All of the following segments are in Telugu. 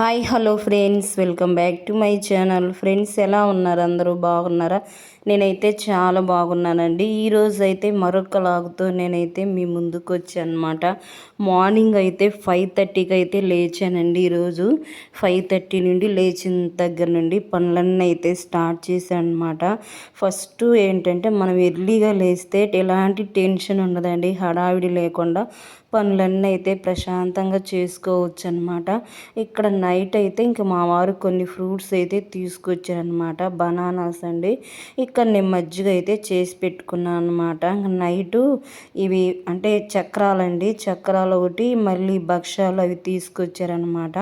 Hi hello friends. Welcome back to my channel. Friends ఎలా ఉన్నారు? అందరూ బాగున్నారా? నేనైతే చాలా బాగున్నానండి. ఈరోజు అయితే మరొక లాగుతో నేనైతే మీ ముందుకు వచ్చానమాట. మార్నింగ్ అయితే ఫైవ్ థర్టీకి అయితే లేచానండి ఈరోజు. ఫైవ్ థర్టీ నుండి లేచిన దగ్గర నుండి పనులన్నీ అయితే స్టార్ట్ చేశాను అనమాట ఫస్ట్ ఏంటంటే మనం ఎర్లీగా లేస్తే ఎలాంటి టెన్షన్ ఉండదండి. హడావిడి లేకుండా పనులన్నీ అయితే ప్రశాంతంగా చేసుకోవచ్చు అనమాట ఇక్కడ నైట్ అయితే ఇంకా మా వారు కొన్ని ఫ్రూట్స్ అయితే తీసుకొచ్చారనమాట బనానాస్ అండి. ఇక్కడ నేను మజ్జిగ అయితే చేసి పెట్టుకున్నాను అనమాట నైటు ఇవి అంటే చక్రాలండి. చక్రాలు ఒకటి మళ్ళీ భక్ష్యాలు అవి తీసుకొచ్చారనమాట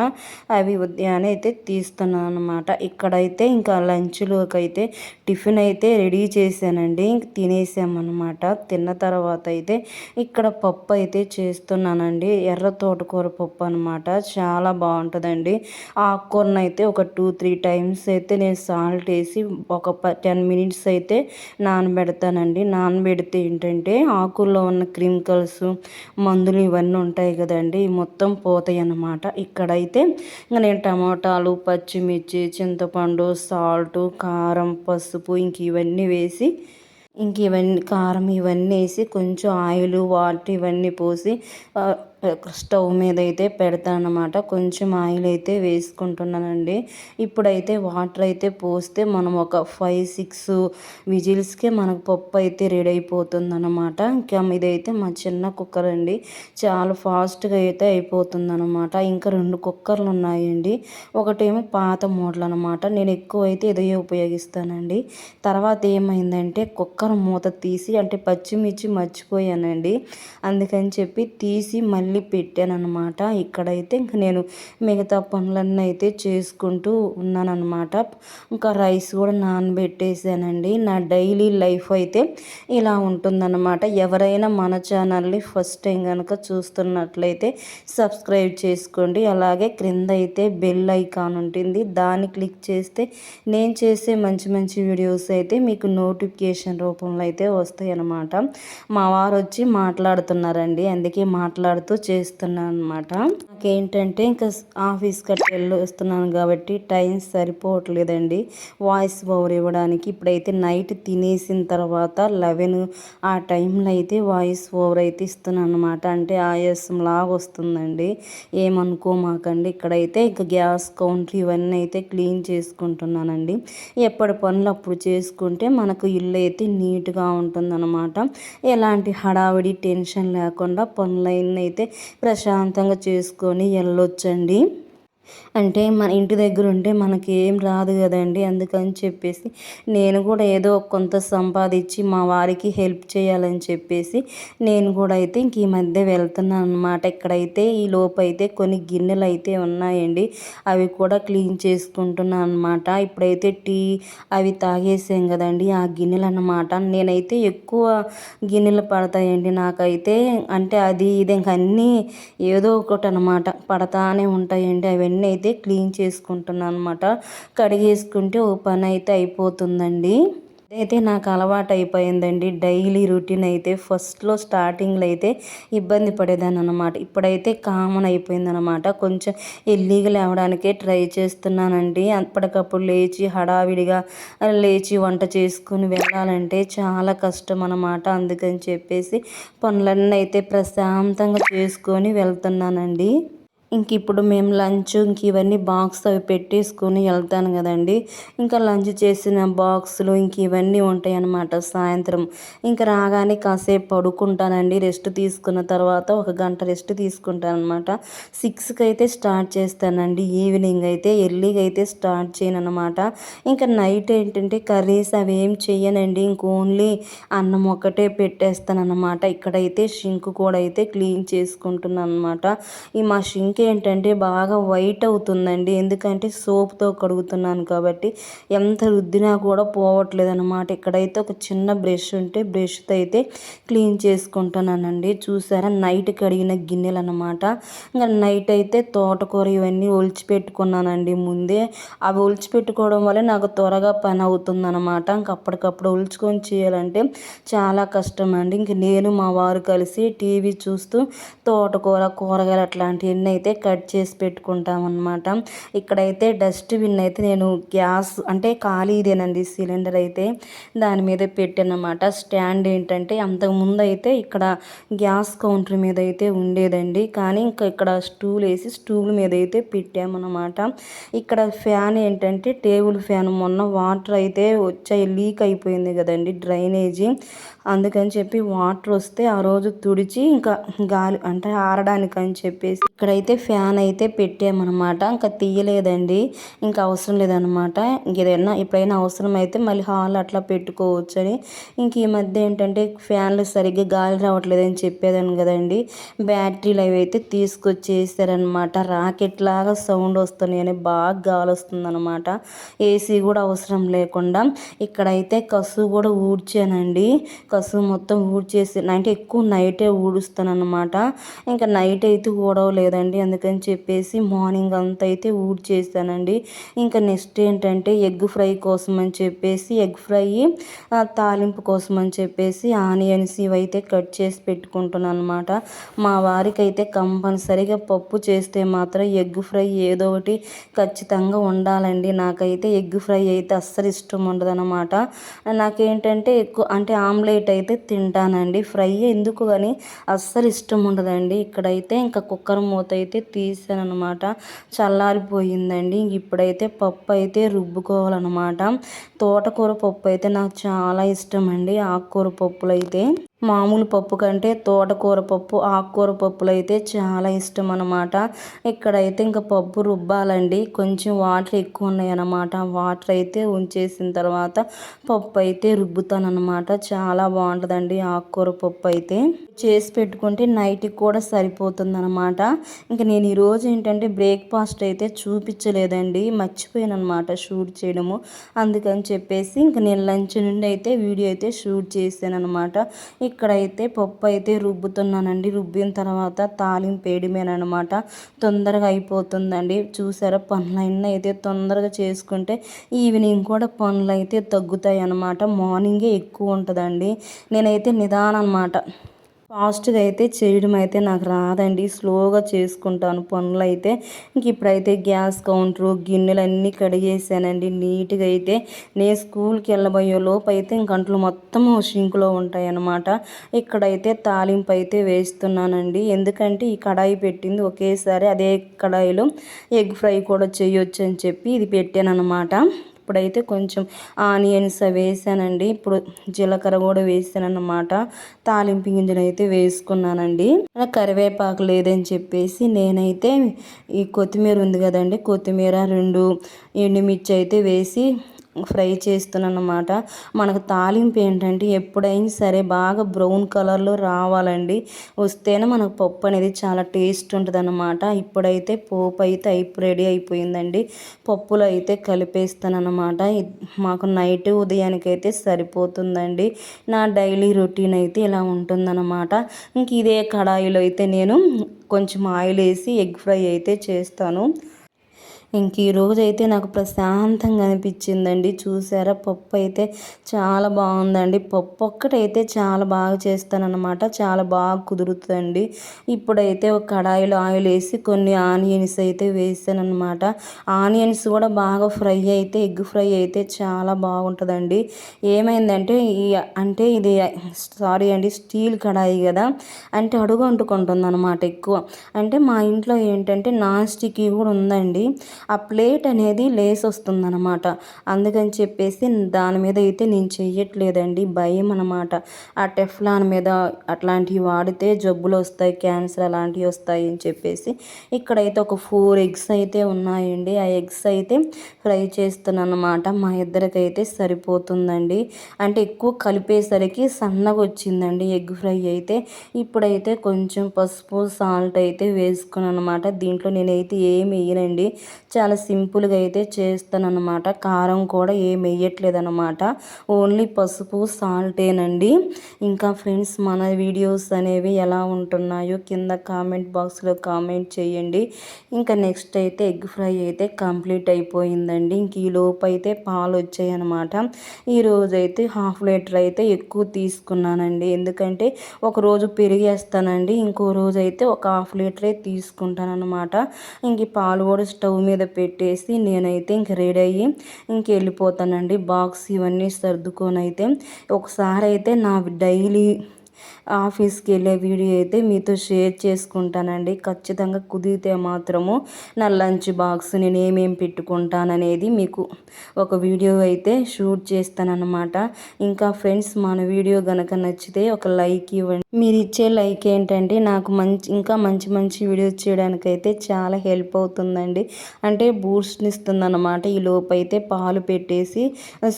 అవి ఉదయాన్నే అయితే తీస్తున్నాను అనమాట ఇక్కడైతే ఇంకా లంచ్లోకి అయితే టిఫిన్ అయితే రెడీ చేశానండి. ఇంక తినేసామన్నమాట తిన్న తర్వాత అయితే ఇక్కడ పప్పు అయితే చేస్తున్నానండి. ఎర్ర తోటకూర పప్పు అనమాట చాలా బాగుంటుందండి. ఆకుకూరను అయితే ఒక టూ త్రీ టైమ్స్ అయితే నేను సాల్ట్ వేసి ఒక టెన్ మినిట్స్ అయితే నానబెడతానండి. నానబెడితే ఏంటంటే ఆకుల్లో ఉన్న క్రిమికల్స్ మందులు ఇవన్నీ ఉంటాయి కదండి. మొత్తం పోతాయి అన్నమాట. ఇక్కడైతే ఇంకా నేను టమాటాలు పచ్చిమిర్చి చింతపండు సాల్ట్ కారం పసుపు ఇంక ఇవన్నీ వేసి ఇంక ఇవన్నీ కారం ఇవన్నీ వేసి కొంచెం ఆయిల్ వాటర్ ఇవన్నీ పోసి స్టవ్ మీద అయితే పెడతానమాట కొంచెం ఆయిల్ అయితే వేసుకుంటున్నానండి. ఇప్పుడైతే వాటర్ అయితే పోస్తే మనం ఒక ఫైవ్ సిక్స్ విజిల్స్కే మనకు పప్పు అయితే రెడీ అయిపోతుంది అనమాట ఇంకా ఇదైతే మా చిన్న కుక్కర్ అండి చాలా ఫాస్ట్గా అయితే అయిపోతుంది అనమాట ఇంకా రెండు కుక్కర్లు ఉన్నాయండి ఒకటేమో పాత మోడల్ అనమాట నేను ఎక్కువ అయితే ఇదే ఉపయోగిస్తానండి. తర్వాత ఏమైందంటే కుక్కర్ మూత తీసి అంటే పచ్చిమిర్చి మర్చిపోయానండి. అందుకని చెప్పి తీసి మళ్ళీ మళ్ళీ పెట్టాను అనమాట ఇక్కడైతే ఇంక నేను మిగతా పనులన్నీ అయితే చేసుకుంటూ ఉన్నానన్నమాట. ఇంకా రైస్ కూడా నానబెట్టేసానండి. నా డైలీ లైఫ్ అయితే ఇలా ఉంటుందన్నమాట. ఎవరైనా మన ఛానల్ని ఫస్ట్ టైం కనుక చూస్తున్నట్లయితే సబ్స్క్రైబ్ చేసుకోండి. అలాగే క్రింద అయితే బెల్ ఐకాన్ ఉంటుంది. దాన్ని క్లిక్ చేస్తే నేను చేసే మంచి మంచి వీడియోస్ అయితే మీకు నోటిఫికేషన్ రూపంలో అయితే వస్తాయి అన్నమాట మా వారు వచ్చి మాట్లాడుతున్నారండి. అందుకే మాట్లాడుతూ చేస్తున్నాను అనమాట నాకేంటంటే ఇంకా ఆఫీస్ కట్టి వెళ్ళొస్తున్నాను కాబట్టి టైం సరిపోవట్లేదండి. వాయిస్ ఓవర్ ఇవ్వడానికి ఇప్పుడైతే నైట్ తినేసిన తర్వాత లెవెన్ ఆ టైంలో అయితే వాయిస్ ఓవర్ అయితే ఇస్తున్నాను అనమాట అంటే ఆయాసం లాగా వస్తుందండి. ఏమనుకోమాకండి. ఇక్కడైతే ఇంకా గ్యాస్ కౌంటర్ ఇవన్నీ అయితే క్లీన్ చేసుకుంటున్నానండి. ఎప్పటి పనులు అప్పుడు చేసుకుంటే మనకు ఇల్లు అయితే నీట్గా ఉంటుందన్నమాట. ఎలాంటి హడావిడి టెన్షన్ లేకుండా పనులన్నీ అయితే ప్రశాంతంగా చేసుకొని వెళ్ళొచ్చండి. అంటే మన ఇంటి దగ్గర ఉంటే మనకి ఏం రాదు కదండి. అందుకని చెప్పేసి నేను కూడా ఏదో కొంత సంపాదించి మా వారికి హెల్ప్ చేయాలని చెప్పేసి నేను కూడా అయితే ఇంక ఈ మధ్య వెళ్తున్నాను అనమాట ఇక్కడైతే ఈ లోపు అయితే కొన్ని గిన్నెలు అయితే ఉన్నాయండి అవి కూడా క్లీన్ చేసుకుంటున్నాను అనమాట ఇప్పుడైతే టీ అవి తాగేసాం కదండి ఆ గిన్నెలు అనమాట నేనైతే ఎక్కువ గిన్నెలు పడతాయండి నాకైతే. అంటే అది ఇది ఇంక అన్నీ ఏదో ఒకటి అనమాట పడతానే ఉంటాయండి. అవన్నీ అయితే అయితే క్లీన్ చేసుకుంటున్నాను అనమాట కడిగేసుకుంటే ఓ పని అయితే అయిపోతుందండి. అయితే నాకు అలవాటు అయిపోయిందండి. డైలీ రొటీన్ అయితే ఫస్ట్లో స్టార్టింగ్లో అయితే ఇబ్బంది పడేదాన్ని అనమాట ఇప్పుడైతే కామన్ అయిపోయింది అనమాట కొంచెం ఎల్లీగా లేవడానికే ట్రై చేస్తున్నానండి. అప్పటికప్పుడు లేచి హడావిడిగా లేచి వంట చేసుకుని వెళ్ళాలంటే చాలా కష్టం అనమాట అందుకని చెప్పేసి పనులన్నీ అయితే ప్రశాంతంగా చేసుకొని వెళ్తున్నానండి. ఇంక ఇప్పుడు మేము లంచ్ ఇంక ఇవన్నీ బాక్స్ అవి పెట్టేసుకొని వెళ్తాను కదండి. ఇంకా లంచ్ చేసిన బాక్సులు ఇంక ఇవన్నీ ఉంటాయి అన్నమాట సాయంత్రం. ఇంకా రాగానే కాసేపు పడుకుంటానండి. రెస్ట్ తీసుకున్న తర్వాత ఒక గంట రెస్ట్ తీసుకుంటాను అనమాట సిక్స్కి అయితే స్టార్ట్ చేస్తానండి. ఈవినింగ్ అయితే ఎర్లీగా అయితే స్టార్ట్ చేయను అనమాట ఇంకా నైట్ ఏంటంటే కర్రీస్ అవి ఏం చేయనండి ఇంక ఓన్లీ అన్నం ఒకటే పెట్టేస్తాను అనమాట ఇక్కడైతే షింక్ కూడా అయితే క్లీన్ చేసుకుంటున్నాను అనమాట ఈ మా షింక్ ఏంటంటే బాగా వైట్ అవుతుందండి. ఎందుకంటే సోప్తో కడుగుతున్నాను కాబట్టి ఎంత రుద్దినా కూడా పోవట్లేదు అనమాట ఇక్కడైతే ఒక చిన్న బ్రష్ ఉంటే బ్రష్తో అయితే క్లీన్ చేసుకుంటున్నానండి. చూసారా? నైట్ కడిగిన గిన్నెలు అనమాట ఇంకా నైట్ అయితే తోటకూర ఇవన్నీ ఒలిచిపెట్టుకున్నానండి ముందే. అవి ఒలిచిపెట్టుకోవడం వల్ల నాకు త్వరగా పని అవుతుంది అనమాట ఇంక అప్పటికప్పుడు ఒలుచుకొని చేయాలంటే చాలా కష్టం అండి ఇంక నేను మా వారు కలిసి టీవీ చూస్తూ తోటకూర కూరగాయలు అట్లాంటివన్నీ అయితే అయితే కట్ చేసి పెట్టుకుంటాం అనమాట ఇక్కడైతే డస్ట్బిన్ అయితే నేను గ్యాస్ అంటే ఖాళీదేనండి సిలిండర్ అయితే దాని మీద పెట్టానమాట స్టాండ్ ఏంటంటే అంతకుముందు అయితే ఇక్కడ గ్యాస్ కౌంటర్ మీద అయితే ఉండేదండి. కానీ ఇంకా ఇక్కడ స్టూల్ వేసి స్టూల్ మీద అయితే పెట్టామన్నమాట. ఇక్కడ ఫ్యాన్ ఏంటంటే టేబుల్ ఫ్యాన్ మొన్న వాటర్ అయితే వచ్చాయి లీక్ అయిపోయింది కదండి డ్రైనేజీ. అందుకని చెప్పి వాటర్ వస్తే ఆ రోజు తుడిచి ఇంకా గాలి అంటే ఆరడానికి అని చెప్పేసి ఇక్కడైతే ఫ్యాన్ అయితే పెట్టామన్నమాట. ఇంకా తీయలేదండి. ఇంకా అవసరం లేదనమాట ఇంకేదైనా ఎప్పుడైనా అవసరం అయితే మళ్ళీ హాల్ అట్లా పెట్టుకోవచ్చు అని ఇంక ఈ మధ్య ఏంటంటే ఫ్యాన్లు సరిగ్గా గాలి రావట్లేదని చెప్పేదాన్ని కదండి. బ్యాటరీలు అవి అయితే తీసుకొచ్చేసారనమాట రాకెట్ లాగా సౌండ్ అని బాగా గాలి వస్తుందన్నమాట. ఏసీ కూడా అవసరం లేకుండా. ఇక్కడైతే కసు కూడా ఊడ్చానండి. కసు మొత్తం ఊడ్చేసి అంటే ఎక్కువ నైటే ఊడుస్తానమాట ఇంకా నైట్ అయితే ఊడవలేదండి. అందుకని చెప్పేసి మార్నింగ్ అంతా అయితే ఊడ్చేస్తానండి ఇంకా నెక్స్ట్ ఏంటంటే ఎగ్ ఫ్రై కోసం అని చెప్పేసి ఎగ్ ఫ్రై తాలింపు కోసం అని చెప్పేసి ఆనియన్స్ ఇవైతే కట్ చేసి పెట్టుకుంటున్నాను అనమాట మా వారికి అయితే కంపల్సరీగా పప్పు చేస్తే మాత్రం ఎగ్ ఫ్రై ఏదో ఒకటి ఖచ్చితంగా ఉండాలండి. నాకైతే ఎగ్ ఫ్రై అయితే అస్సలు ఇష్టం ఉండదు అనమాట నాకేంటంటే ఎక్కువ అంటే ఆమ్లెట్ అయితే తింటానండి. ఫ్రై ఎందుకు కానీ అస్సలు ఇష్టం ఉండదండి. ఇక్కడైతే ఇంకా కుక్కర్ మూత అయితే తీసాను అనమాట చల్లారిపోయిందండి. ఇప్పుడైతే పప్పు అయితే రుబ్బుకోవాలన్నమాట. తోటకూర పప్పు అయితే నాకు చాలా ఇష్టం అండి ఆకుకూర పప్పులు అయితే మామూలు పప్పు కంటే తోటకూర పప్పు ఆకుకూర పప్పులు అయితే చాలా ఇష్టం అనమాట ఇక్కడైతే ఇంకా పప్పు రుబ్బాలండి. కొంచెం వాటర్ ఎక్కువ ఉన్నాయన్నమాట వాటర్ అయితే ఉంచేసిన తర్వాత పప్పు అయితే రుబ్బుతానమాట చాలా బాగుంటుందండి ఆకుకూర పప్పు అయితే చేసి పెట్టుకుంటే నైట్కి కూడా సరిపోతుంది అనమాట ఇంకా నేను ఈరోజు ఏంటంటే బ్రేక్ఫాస్ట్ అయితే చూపించలేదండి. మర్చిపోయాను అనమాట షూట్ చేయడము. అందుకని చెప్పేసి ఇంకా నేను లంచ్ నుండి అయితే వీడియో అయితే షూట్ చేశాను అనమాట ఇక్కడైతే పప్పు అయితే రుబ్బుతున్నానండి. రుబ్బిన తర్వాత తాలింపు వేయడమేనమాట తొందరగా అయిపోతుందండి. చూసారా? పనులన్నీ అయితే తొందరగా చేసుకుంటే ఈవినింగ్ కూడా పనులు అయితే తగ్గుతాయి అన్నమాట మార్నింగే ఎక్కువ ఉంటుందండి. నేనైతే నిదానం అనమాట ఫాస్ట్గా అయితే చేయడం అయితే నాకు రాదండి. స్లోగా చేసుకుంటాను. పనులు అయితే ఇంక ఇప్పుడైతే గ్యాస్ కౌంటరు గిన్నెలు అన్నీ కడిగేసానండి. నీట్గా అయితే నేను స్కూల్కి వెళ్ళబోయే లోపు అయితే ఇంకంట్లు మొత్తం షింక్లో ఉంటాయి అన్నమాట ఇక్కడైతే తాలింపు అయితే వేస్తున్నానండి. ఎందుకంటే ఈ కడాయి పెట్టింది ఒకేసారి అదే కడాయిలో ఎగ్ ఫ్రై కూడా చేయొచ్చు అని చెప్పి ఇది పెట్టాను అనమాట ఇప్పుడైతే కొంచెం ఆనియన్స్ వేసానండి. ఇప్పుడు జీలకర్ర కూడా వేసానన్నమాట. తాలింపు గింజలు అయితే వేసుకున్నానండి. కరివేపాకు లేదని చెప్పేసి నేనైతే ఈ కొత్తిమీర ఉంది కదండి. కొత్తిమీర రెండు ఎండుమిర్చి అయితే వేసి ఫ్రై చేస్తున్నానమాట మనకు తాలింపు ఏంటంటే ఎప్పుడైనా సరే బాగా బ్రౌన్ కలర్లో రావాలండి. వస్తేనే మనకు పప్పు అనేది చాలా టేస్ట్ ఉంటుంది అనమాట ఇప్పుడైతే పోపు అయితే అయిపో రెడీ అయిపోయిందండి. పప్పులు అయితే కలిపేస్తాను మాకు నైట్ ఉదయానికైతే సరిపోతుందండి. నా డైలీ రొటీన్ అయితే ఇలా ఉంటుందన్నమాట. ఇంక ఇదే కడాయిలో అయితే నేను కొంచెం ఆయిల్ వేసి ఎగ్ ఫ్రై అయితే చేస్తాను. ఇంక ఈరోజు అయితే నాకు ప్రశాంతంగా అనిపించిందండి. చూసారా? పప్పు అయితే చాలా బాగుందండి. పప్పు ఒక్కటైతే చాలా బాగా చేస్తానన్నమాట. చాలా బాగా కుదురుతుందండి. ఇప్పుడైతే ఒక కడాయిలో ఆయిల్ వేసి కొన్ని ఆనియన్స్ అయితే వేసానమాట ఆనియన్స్ కూడా బాగా ఫ్రై అయితే ఎగ్ ఫ్రై అయితే చాలా బాగుంటుందండి. ఏమైందంటే ఈ అంటే ఇది సారీ అండి స్టీల్ కడాయి కదా? అంటే అడుగు అంటుకుంటుంది అనమాట ఎక్కువ. అంటే మా ఇంట్లో ఏంటంటే నాన్ స్టిక్ కూడా ఉందండి. ఆ ప్లేట్ అనేది లేస్ వస్తుందన్నమాట అందుకని చెప్పేసి దాని మీద అయితే నేను చెయ్యట్లేదండి. భయం అనమాట ఆ టెఫ్లాన్ మీద అట్లాంటివి వాడితే జబ్బులు వస్తాయి క్యాన్సర్ అలాంటివి వస్తాయి అని చెప్పేసి ఇక్కడైతే ఒక ఫోర్ ఎగ్స్ అయితే ఉన్నాయండి. ఆ ఎగ్స్ అయితే ఫ్రై చేస్తున్నాను అనమాట మా ఇద్దరికైతే సరిపోతుందండి. అంటే ఎక్కువ కలిపేసరికి సన్నగా వచ్చిందండి ఎగ్ ఫ్రై అయితే. ఇప్పుడైతే కొంచెం పసుపు సాల్ట్ అయితే వేసుకున్నాను అనమాట దీంట్లో నేనైతే ఏమి వేయనండి. చాలా సింపుల్గా అయితే చేస్తాను అనమాట కారం కూడా ఏం వేయట్లేదు అనమాట ఓన్లీ పసుపు సాల్టేనండి ఇంకా ఫ్రెండ్స్ మన వీడియోస్ అనేవి ఎలా ఉంటున్నాయో కింద కామెంట్ బాక్స్లో కామెంట్ చేయండి. ఇంకా నెక్స్ట్ అయితే ఎగ్ ఫ్రై అయితే కంప్లీట్ అయిపోయిందండి. ఇంక ఈ లోపు అయితే పాలు వచ్చాయి అనమాట ఈరోజు అయితే హాఫ్ లీటర్ అయితే ఎక్కువ తీసుకున్నానండి. ఎందుకంటే ఒక రోజు పెరిగేస్తానండి. ఇంకో రోజు అయితే ఒక హాఫ్ లీటరే తీసుకుంటాను అనమాట ఇంక పాలు కూడా స్టవ్ మీద పెట్టేసి నేనైతే ఇంక రెడీ అయ్యి ఇంకెళ్ళిపోతానండి బాక్స్ ఇవన్నీ సర్దుకొని అయితే ఒకసారి అయితే నా డైలీ ఆఫీస్కి వెళ్ళే వీడియో అయితే మీతో షేర్ చేసుకుంటానండి. ఖచ్చితంగా కుదిరితే మాత్రము నా లంచ్ బాక్స్ నేను ఏమేమి పెట్టుకుంటాననేది మీకు ఒక వీడియో అయితే షూట్ చేస్తానన్నమాట. ఇంకా ఫ్రెండ్స్ మన వీడియో కనుక నచ్చితే ఒక లైక్ ఇవ్వండి. మీరు ఇచ్చే లైక్ ఏంటంటే నాకు మంచి ఇంకా మంచి మంచి వీడియోస్ చేయడానికైతే చాలా హెల్ప్ అవుతుందండి. అంటే బూస్ట్ని ఇస్తుందన్నమాట. ఈ లోపు అయితే పాలు పెట్టేసి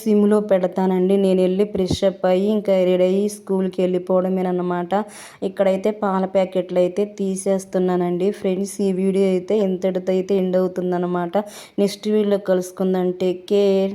సిమ్లో పెడతానండి. నేను వెళ్ళి ఫ్రెష్ అప్ అయ్యి ఇంకా రెడీ అయ్యి స్కూల్కి వెళ్ళిపోవడం వెళ్ళిపోవడమేనమాట ఇక్కడైతే పాల ప్యాకెట్లు అయితే తీసేస్తున్నానండి. ఫ్రెండ్స్ ఈ వీడియో అయితే ఇంతటితో అయితే ఎండ్ అవుతుందన్నమాట. నెక్స్ట్ వీడియోలో కలుసుకుందాం. Take care.